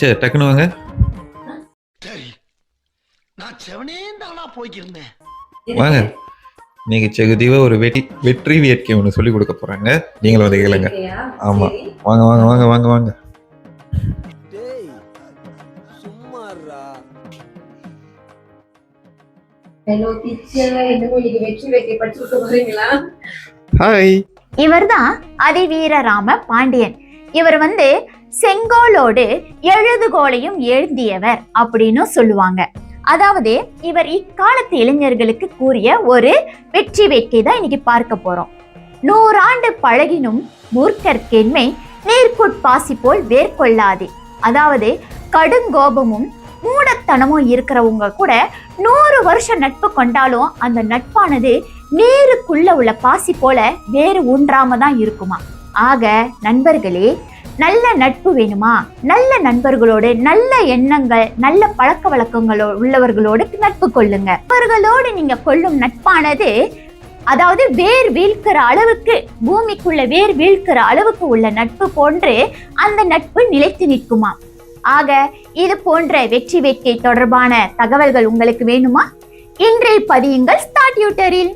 சரி டக்குன்னு வாங்க. சரி நான் செவனே தானா போய்க்கிருந்தேன் வாங்க. இன்னைக்கு செகுதிவா ஒரு வெற்றி வெற்றி வேட்கை ஒன்று சொல்லி கொடுக்க போறாங்க. நீங்களும் வந்து கேளுங்க. ஆமா. வாங்க வாங்க வாங்க வாங்க வாங்க. ஹலோ டீச்சர் இன்னைக்கு வெற்றி போறீங்களா ஹாய் இவர்தான் அதிவீரராம பாண்டியன். இவர் வந்து செங்கோலோடு எழுதுகோலையும் எழுதியவர் அப்படின்னு சொல்லுவாங்க. அதாவது இவர் இக்காலத்து இளைஞர்களுக்கு கூறிய ஒரு வெற்றி வேட்கை தான் இன்னைக்கு பார்க்க போறோம். நூறாண்டு பழகினும் மூர்க்கற்கென்மை நீர்க்குட்பாசி போல் வேர்கொள்ளாதே. அதாவது கடுங்கோபமும் மூடத்தனமும் இருக்கிறவங்க கூட நூறு வருஷம் நட்பு கொண்டாலும் அந்த நட்பானது நீருக்குள்ள உள்ள பாசி போல வேறு ஊன்றாம தான் இருக்குமா? ஆக நண்பர்களே நல்ல நட்பு வேணுமா? நல்ல நண்பர்களோடு நல்ல எண்ணங்கள் நல்ல பழக்க வழக்கங்களோ உள்ளவர்களோடு நட்பு கொள்ளுங்க. அவர்களோடு நீங்க கொள்ளும் நட்பானது அதாவது வேர் வீழ்க்கிற அளவுக்கு பூமிக்குள்ள வேர் வீழ்க்கிற அளவுக்கு உள்ள நட்பு போன்று அந்த நட்பு நிலைத்து நிற்குமா? ஆக இது போன்ற வெற்றி வேட்கை தொடர்பான தகவல்கள் உங்களுக்கு வேணுமா? இன்றைய பதியுங்கள் ஸ்டார்ட் யூட்டரில்.